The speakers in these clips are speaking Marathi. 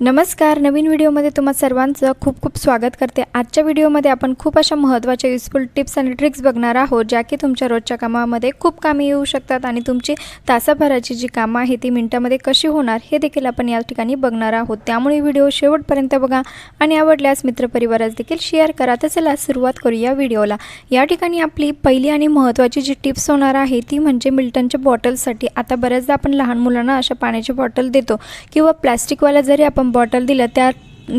नमस्कार नवीन व्हिडिओमध्ये तुम्हा सर्वांचं खूप खूप स्वागत करते. आजच्या व्हिडिओमध्ये आपण खूप अशा महत्त्वाच्या युजफुल टिप्स आणि ट्रिक्स बघणार आहोत ज्या की तुमच्या रोजच्या कामामध्ये खूप कामी येऊ शकतात आणि तुमची तासाभराची जी कामं आहे ती मिनटामध्ये कशी होणार हे देखील आपण या ठिकाणी बघणार आहोत. त्यामुळे व्हिडिओ शेवटपर्यंत बघा आणि आवडल्यास मित्रपरिवारास देखील शेअर करा. तर चला सुरुवात करूया व्हिडिओला. या ठिकाणी आपली पहिली आणि महत्त्वाची जी टिप्स होणार आहे ती म्हणजे मिल्टनच्या बॉटलसाठी. आता बऱ्याचदा आपण लहान मुलांना अशा पाण्याची बॉटल देतो किंवा प्लॅस्टिकवाला जरी आपण बॉटल दिल्या त्या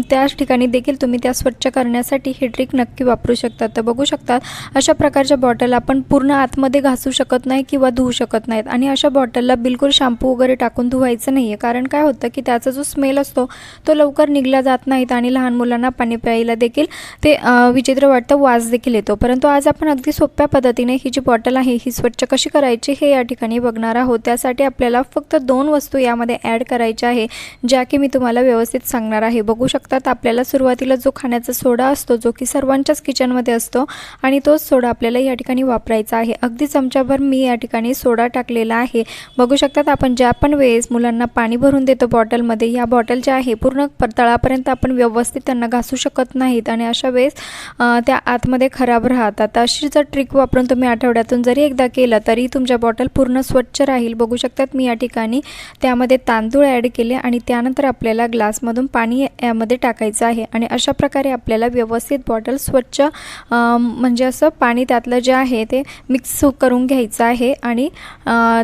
त्याच ठिकाणी देखील तुम्ही त्या स्वच्छ करण्यासाठी ही ट्रिक नक्की वापरू शकता. तर बघू शकतात अशा प्रकारच्या बॉटल आपण पूर्ण आतमध्ये घासू शकत नाही किंवा धुवू शकत नाहीत. आणि अशा बॉटलला बिलकुल शॅम्पू वगैरे टाकून धुवायचं नाही आहे कारण काय होतं की त्याचा जो स्मेल असतो तो लवकर निघला जात नाहीत आणि लहान मुलांना पाणी प्यायला देखील ते विचित्र वाटतं वास देखील येतो. परंतु आज आपण अगदी सोप्या पद्धतीने ही जी बॉटल आहे ही स्वच्छ कशी करायची हे या ठिकाणी बघणार आहोत. त्यासाठी आपल्याला फक्त दोन वस्तू यामध्ये ॲड करायच्या आहे ज्या की मी तुम्हाला व्यवस्थित सांगणार आहे. बघू शकतात. आपल्याला सुरुवातीला जो खाण्याचा सोडा असतो जो की सर्वांच्याच किचनमध्ये असतो आणि तोच सोडा आपल्याला या ठिकाणी वापरायचा आहे. अगदी चमच्याभर मी या ठिकाणी सोडा टाकलेला आहे. बघू शकतात आपण ज्या पण वेळेस मुलांना पाणी भरून देतो बॉटलमध्ये या बॉटल ज्या आहे पूर्ण तळापर्यंत आपण व्यवस्थित त्यांना घासू शकत नाहीत आणि अशा वेळेस त्या आतमध्ये खराब राहतात. अशी जर ट्रिक वापरून तुम्ही आठवड्यातून जरी एकदा केलं तरी तुमच्या बॉटल पूर्ण स्वच्छ राहील. बघू शकतात मी या ठिकाणी त्यामध्ये तांदूळ ॲड केले आणि त्यानंतर आपल्याला ग्लासमधून पाणी यामध्ये टाकायचं आहे. आणि अशा प्रकारे आपल्याला व्यवस्थित बॉटल स्वच्छ म्हणजे असं पाणी त्यातलं जे आहे ते मिक्स करून घ्यायचं आहे. आणि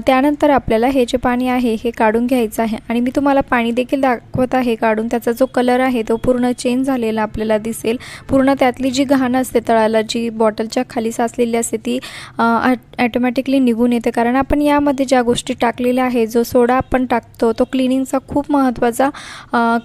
त्यानंतर आपल्याला हे जे पाणी आहे हे काढून घ्यायचं आहे. आणि मी तुम्हाला पाणी देखील दाखवत आहे काढून. त्याचा जो कलर आहे तो पूर्ण चेंज झालेला आपल्याला दिसेल. पूर्ण त्यातली जी घाण असते तळाला जी बॉटलच्या खाली साचलेली असते ती ॲटोमॅटिकली निघून येते. कारण आपण यामध्ये ज्या गोष्टी टाकलेल्या आहे जो सोडा आपण टाकतो तो क्लिनिंगचा खूप महत्त्वाचा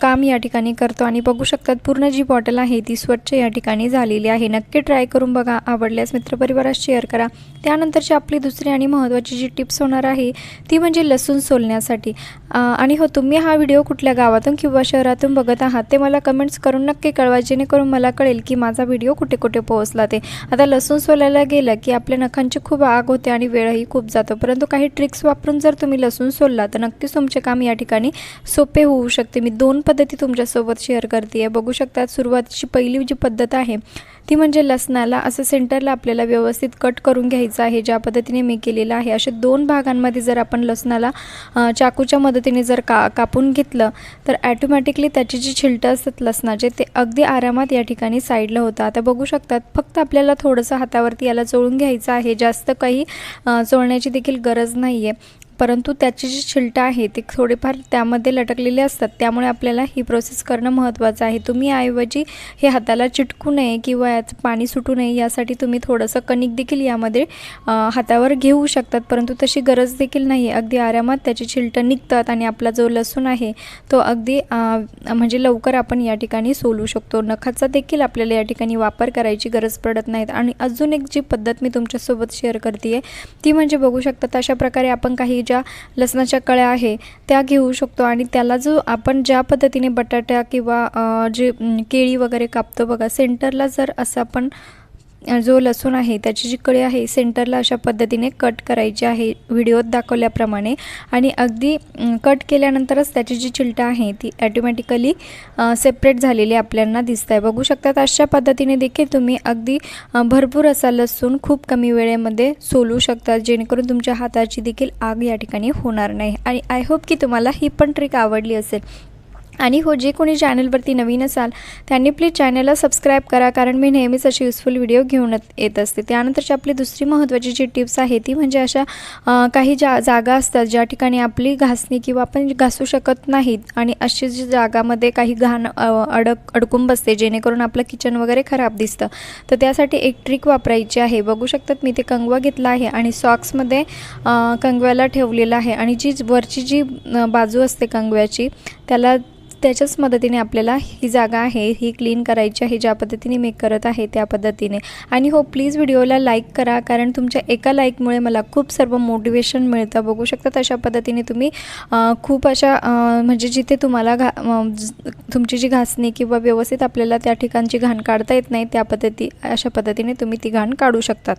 काम या ठिकाणी करतो. आणि बघू शकतात पूर्ण जी बॉटल आहे ती स्वच्छ या ठिकाणी झालेली आहे. नक्की ट्राय करून बघा आवडल्यास मित्रपरिवारात शेअर करा. त्यानंतरची आपली दुसरी आणि महत्त्वाची जी टिप्स होणार आहे ती म्हणजे लसूण सोलण्यासाठी. आणि हो तुम्ही हा व्हिडिओ कुठल्या गावातून किंवा शहरातून बघत आहात ते मला कमेंट्स करून नक्की कळवा जेणेकरून मला कळेल की माझा व्हिडिओ कुठे कुठे पोहोचला ते. आता लसूण सोलायला गेलं की आपल्या नखांची खूप आग होते आणि वेळही खूप जातो. परंतु काही ट्रिक्स वापरून जर तुम्ही लसूण सोलला तर नक्कीच तुमचे काम या ठिकाणी सोपे होऊ शकते. मी दोन पद्धती तुमच्यासोबत शेअर करते आहे बघू शकतात सुरुवातीची पहिली जी पद्धत आहे ती म्हणजे लसणाला असं सेंटरला आपल्याला व्यवस्थित कट करून घ्यायचं आहे ज्या पद्धतीने मी केलेलं आहे. असे दोन भागांमध्ये जर आपण लसणाला चाकूच्या मदतीने जर का कापून घेतलं तर ॲटोमॅटिकली त्याची जी छिलटं असतात लसणाचे ते अगदी आरामात या ठिकाणी साईडला होतं आता बघू शकतात फक्त आपल्याला थोडंसं हातावरती याला चोळून घ्यायचं आहे. जास्त काही चोळण्याची देखील गरज नाही आहे परंतु त्याची जी छिलटं आहे ती थोडेफार त्यामध्ये लटकलेले असतात. त्यामुळे आपल्याला ही प्रोसेस करणं महत्त्वाचं आहे. तुम्ही ऐवजी हे हाताला चिटकू नये किंवा याचं पाणी सुटू नये यासाठी तुम्ही थोडंसं कणिक देखील यामध्ये हातावर घेऊ शकतात. परंतु तशी गरज देखील नाही अगदी आरामात त्याची छिलटं निघतात आणि आपला जो लसूण आहे तो अगदी म्हणजे लवकर आपण या ठिकाणी सोलू शकतो. नखाचा देखील आपल्याला या ठिकाणी वापर करायची गरज पडत नाहीत. आणि अजून एक जी पद्धत मी तुमच्यासोबत शेअर करते आहे ती म्हणजे बघू शकतात अशा प्रकारे आपण काही ज्या लसणाच्या कळ्या आहे त्या घेऊ शकतो. आणि त्याला जो आपण ज्या पद्धतीने बटाट्या किंवा जे केळी वगैरे कापतो बघा सेंटरला जर असं आपण जो लसूण आहे त्याची जी कळी आहे सेंटरला अशा पद्धतीने कट करायची आहे व्हिडिओत दाखवल्याप्रमाणे. आणि अगदी कट केल्यानंतरच त्याची जी चिलटं आहे ती ॲटोमॅटिकली सेपरेट झालेली आपल्याला दिसत आहे बघू शकतात अशा पद्धतीने देखील तुम्ही अगदी भरपूर असा लसूण खूप कमी वेळेमध्ये सोलू शकता जेणेकरून तुमच्या हाताची देखील आग या ठिकाणी होणार नाही. आणि आय होप की तुम्हाला ही पण ट्रिक आवडली असेल. आणि हो जे कोणी चॅनलवरती नवीन असाल त्यांनी प्लीज चॅनलला सबस्क्राईब करा कारण मी नेहमीच अशी युजफुल व्हिडिओ घेऊन येत- असते. त्यानंतरची आपली दुसरी महत्त्वाची जी टिप्स आहे ती म्हणजे अशा काही जा जागा असतात ज्या ठिकाणी आपली घासणी किंवा आपण घासू शकत नाहीत आणि अशी जी जागामध्ये काही घाण अडक अडकून बसते जेणेकरून आपलं किचन वगैरे खराब दिसतं. तर त्यासाठी एक ट्रिक वापरायची आहे. बघू शकतात मी ते कंगवा घेतला आहे आणि सॉक्समध्ये कंगव्याला ठेवलेलं आहे. आणि जी वरची जी बाजू असते कंगव्याची त्याला त्याच्याच मदतीने आपल्याला ही जागा आहे ही क्लीन करायची आहे ज्या पद्धतीने मी करत आहे त्या पद्धतीने. आणि हो प्लीज व्हिडिओला लाईक करा कारण तुमच्या एका लाईकमुळे मला खूप सर्व मोटिवेशन मिळतं. बघू शकतात अशा पद्धतीने तुम्ही खूप अशा म्हणजे जिथे तुम्हाला घा तुमची जी घासणी किंवा व्यवस्थित आपल्याला त्या ठिकाणची घाण काढता येत नाही त्या पद्धती अशा पद्धतीने तुम्ही ती घाण काढू शकतात.